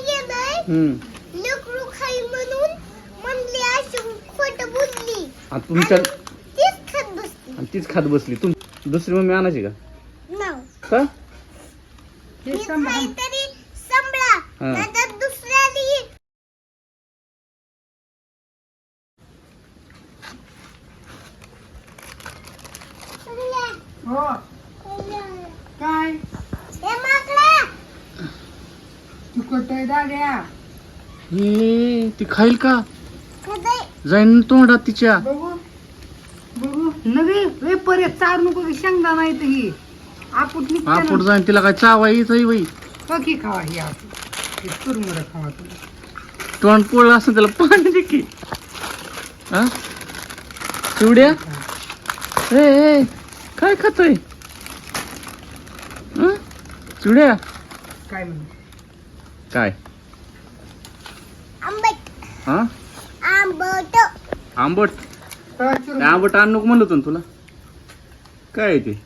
हम्म. लेकरू खाई म्हणून म्हणली अशी खोट बोलली. आणि तुमच्या तीच खात बसली. आणि तीच खात बसली. तुम दुसरी मम्मी आणायची का? नाव. का? हे मी सांभाळ काहीतरी संभळा. हा. नाहीतर दुसऱ्याला हो काय हे माकडा तू हे ती खाईल का? जाईन तोंडात तिच्या. बघू बघू. नवी वे परत चार नको की शेंगदा नाही तर ही. आपूट आपोट निघते जाईन तिला काय चावा येत बाई. पकी खावा ही आपूट. हे चुरमुरं खावा तुम्ही. तोंड पोळलं असं त्याला पाणी दे की. हा? चिवड्या? ए ए काय खातोय? हं? चिवड्या? काय म्हणू? काय? हा? आंबट. आंबट? काय? आंबट आण नको म्हणलं होतं ना तुला. काय आहे ते?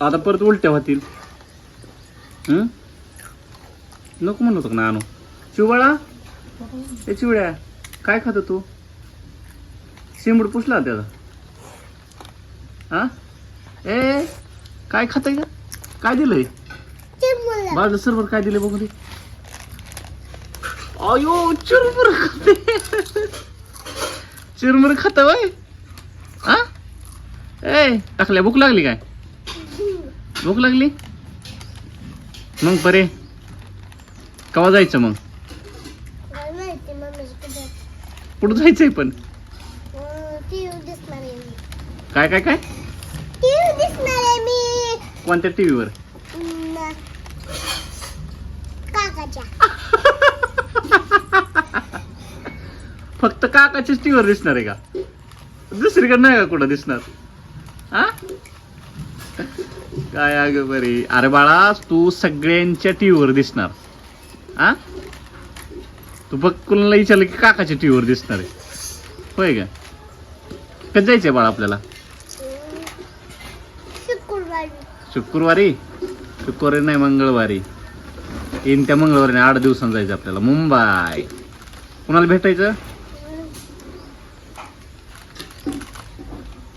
आता परत उलट्या होतील. हं? नको म्हणलं होतं का ना आणू चिवबाळा ए चिवड्या काय खातो तू? शिंबूड पुसला त्याचा हा? ए काय खाताय का? काय दिलंय? बाजूला सर्वर काय दिले बघू दे. अयो चिरमुर खाते. चिरमुर खात वय हा? ए टाकल्या भूक लागली काय? भूक लागली? मग बरे. कवा जायचं मग? कुठे जायचंय पण? काय काय काय? कोणत्या टीव्हीवर न- काकाच्या फक्त काकाच्याच टीव्हीवर दिसणार आहे का? दुसरीकडे नाही का कुठं दिसणार? हा? काय अगं बरी. अरे बाळा तू सगळ्यांच्या टीव्हीवर दिसणार. हा? तू बघ कुणाला विचारलं की काकाच्या टीव्हीवर दिसणार आहे. होय का? कधी जायचंय बाळा आपल्याला? शुक्रवारी. शुक्रवारी? नाही मंगळवारी. येईन त्या मंगळवारी आठ दिवसांनी जायचं आपल्याला. मुंबई. कुणाला भेटायचं?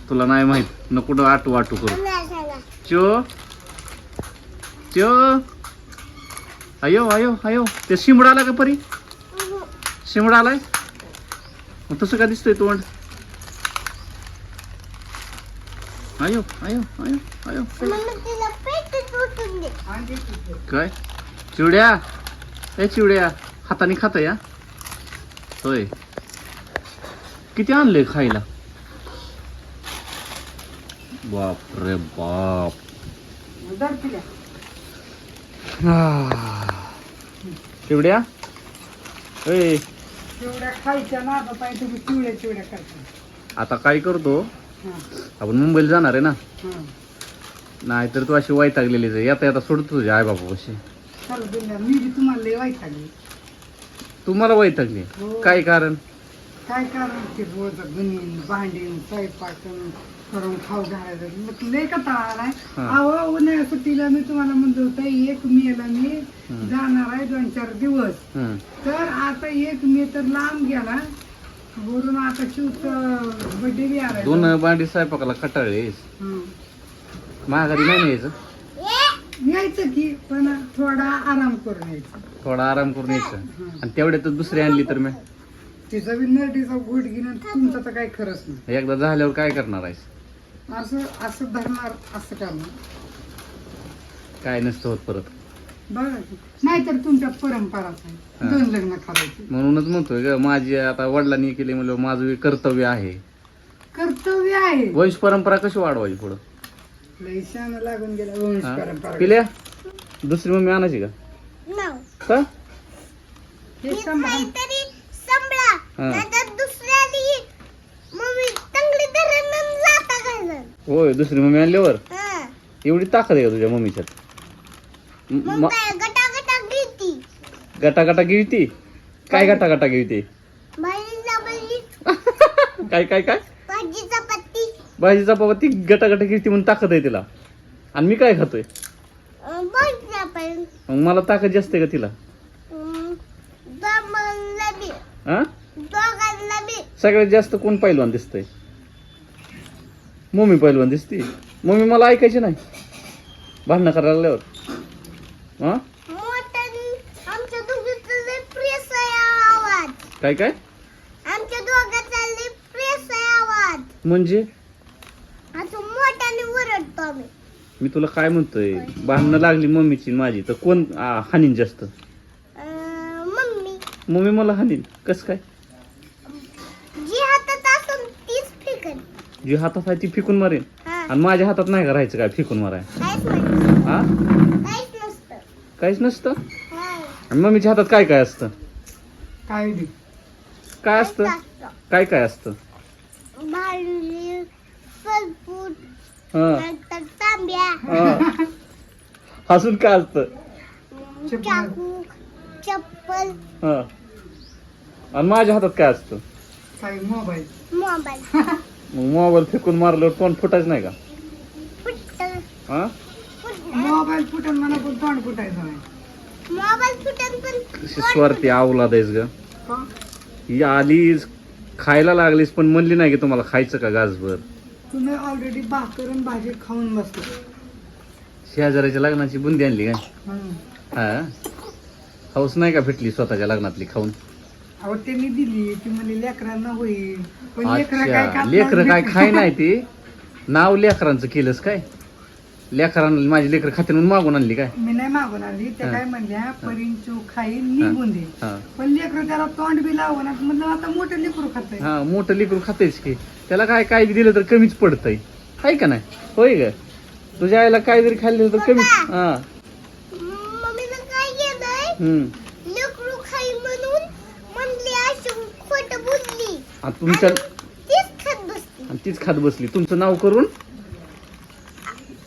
तुला नाही माहीत. नको कुठं आटू वाटू करू. चो चो अयो अयो अयो ते शिमडा आला का परी? शिमडा आलाय? मग तसं का दिसतंय तोंड? अयो अयो अयो अयो काय? चिवड्या? ए चिवड्या. हाताने खाता या होय. किती आणले खायला? बाप. रे बाप. चिवड्या? ए. चिवड्या खायच्या ना आता पाहिजे तुम्ही चिवड्या चिवड्या करता. आता काय करतो? आपण मुंबईला जाणार आहे ना. नाहीतर तू अशी वैतागलेलीच आहे येता येता सोडतो तुझ्या आई बाबा कशी मी तुम्हाला लय वाईट लागली तू मला वैतागली. हो. काय कारण? काय कारण ते रोज गणीन भांडीन स्वयंपाक करून खाऊ घालायचं? लय का आलाय. अहो उन्हाळ्या सुट्टीला मी तुम्हाला म्हणतो होतं एक मेला मी. जाणार आहे दोन चार दिवस. तर आता एक मे तर लांब गेला. वरून आता शिवचं बड्डे बी आलाय. दोन भांडी स्वयंपाकाला कटाळेस हं. महागारी नाही यायचं यायचं की पण थोडा आराम करून यायचं थोडा आराम करून यायचं आणि तेवढ्यातच दुसरी आणली तर मी. तिचा गुट घेणं तुमचं तर काही खरंच नाही. एकदा झाल्यावर काय करणार आहेस? असं असं धरणार असं करणार. काय नसतं होत परत. बघा की. नाहीतर तुमच्या परंपराच आहे. दोन लग्न करायचे म्हणूनच म्हणतोय ग माझी आता वडिलांनी केली म्हणलं माझं हे कर्तव्य आहे. कर्तव्य आहे. वंश परंपरा कशी वाढवायची पुढं? लय शान लागून गेला वंश हा? परंपरा. पिल्या? दुसरी मम्मी आणायची का? हे मी सांभाळ. काहीतरी होय दुसरी मम्मी आणल्यावर? एवढी ताकद आहे का तुझ्या मम्मीच्यात? गटा गटा गिळती. काय गटा गटा गिळती? काय काय काय? भाजी चपाती. गटा गटा गिळती म्हणून ताकद आहे तिला. आणि मी काय खातोय? मग मला ताकद जास्त आहे का तिला? हा? दोघांना बी. सगळ्यात जास्त कोण पैलवान दिसतंय? मम्मी पैलवान दिसती. मम्मी मला ऐकायची नाही. भांडणं करायला लागल्यावर हा मोठ्याने आमच्या दोघीचं लय प्रेस आहे आवाज. काय काय? आमच्या दोघांचा लय प्रेस आहे आवाज. म्हणजे? असं मोठ्याने ओरडतो आम्ही. मी तुला काय म्हणतोय? भांडणं लागली मम्मीची आणि माझी. तर कोण आ, हानीन जास्त? अं, मम्मी. मम्मी मला हानीन. कस काय? जी हातात आहे ती फेकून मारेन. हा. आणि माझ्या हातात नाही का राहायचं काय फेकून माराय? हा? काहीच नसतं. हा. आणि मम्मीच्या हातात काय काय असतं? काय काय असतं. काय काय असतं? हा. हा. हसून काय असतं? चप्पल. हा. आणि माझ्या हातात काय असतं? काय मोबाईल. मोबाईल. मग मोबाईल फेकून मारल्यावर कोण फुटायचं नाही का? फुटत. हा? मोबाईल फुटून मला पण तोंड फुटायचं नाही. मोबाईल फुटन पण कशी स्वार्थी आवला द्यायच ग. का? ही आलीस खायला लागलीस पण म्हणली नाही की तुम्हाला खायचं का गाजभर तुम्ही ऑलरेडी भाकर आणि भाजी खाऊन बसतो शेजाऱ्याच्या लग्नाची बुंदी आणली काय? हं. हा? हौस नाही का भेटली स्वतःच्या लग्नातली खाऊन? अहो त्यांनी दिली ती म्हणजे लेकरांना होईल. पण लेकरं काय अच्छा खात लेकरं काय. खाय नाही ते? नाव लेकरांचं केलंस काय? लेकरांना माझी लेकर खाते म्हणून मागून आणली काय? मी नाही मागून आली त्या. काय म्हणल्या परिंचू खाईन निघून दे. हा. पण लेकरं त्याला तोंड बी लावणार म्हणलं आता मोठं लेकरू खात हा मोठं लेकरू खातेच की. त्याला काय काय बी दिलं तर कमीच पडतंय. आहे का नाही? होय ग. तुझ्या आईला काय जरी खायला दिलं तर कमीच हा. मम्मीनं काय केलंय? हम्म लेकरू खाई म्हणून म्हणली अशी खोट बोलली आणि तुमच्या तीच खात बसली. आणि तीच खात बसली. तुमचं नाव करून?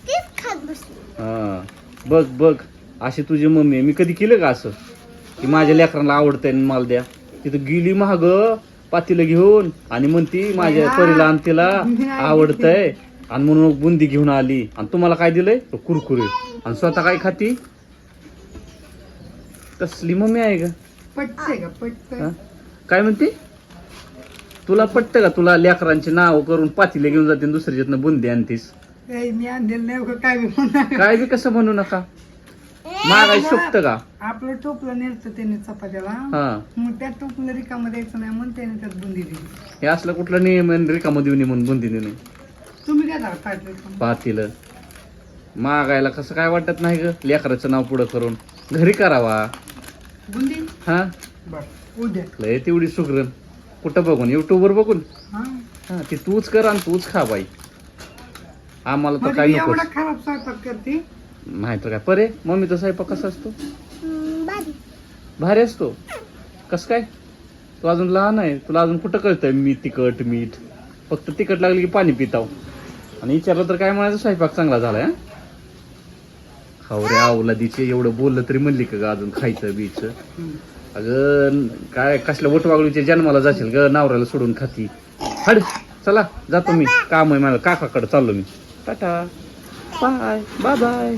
तीच खात बसली. हा. बघ बघ. अशी तुझी मम्मी आहे. मी कधी केलं का असं? की माझ्या लेकरांना आवडतंय आणि मला द्या. तिथं गेली महाग पातीला घेऊन आणि म्हणती माझ्या परीला आणि तिला आवडतंय. आणि म्हणून बुंदी घेऊन आली. आणि तुम्हाला काय दिलंय? तो कुरकुरे. आणि स्वतः काय खाती? कसली मम्मी आहे का? काय म्हणते? तुला पटतं का? तुला लेकरांची नाव करून पातीला घेऊन जाते आणि दुसऱ्याच्यातनं बुंदी आणतीस. काही मी आणलेलं नाही उगा काय बी म्हणणार काय बी कसं म्हणू नका? मागाय शोभतं का? आपलं टोपलं नेलतं त्याने चपात्याला. हा. मग त्या टोपलं रिकामं द्यायचं नाही म्हणून त्याने त्यात बुंदी दिली. हे असलं कुठलं नियम आहे रिकामं देऊन म्हणून बुंदी देणे तुम्ही काय झालं पातीलं. मागायला कसं काय वाटत नाही ग? लेकराचं नाव पुढं करून. घरी करावा. बुंदी? हा? बर उद्या. लय तेवढी सुगरण. कुठं बघून? युट्यूबवर बघून? हा. हा ती तूच कर आणि तूच खा बाई. आम्हाला तर म्हणजे काय मी नको एवढा खराब स्वयंपाक करते? नाही तर काय? परे मम्मीचा स्वयंपाक कसा असतो? भारी. असतो. कस काय? तू अजून लहान आहे. तुला अजून कुठं कळतंय मी तिखट मीठ? फक्त तिखट लागली की पाणी पिताव. आणि विचारलं तर काय म्हणायचं? स्वयंपाक चांगला झालाय हा? खाऊ रे अवलादीचे एवढं बोललं तरी म्हणली का ग अजून खायचं बीच. अगं काय कसल्या वटवागळीच्या जन्माला जाशील ग? नावऱ्याला सोडून खाती. हड चला जातो मी. काम आहे मला काकाकडे चाललो मी. टाटा. बाय. Bye bye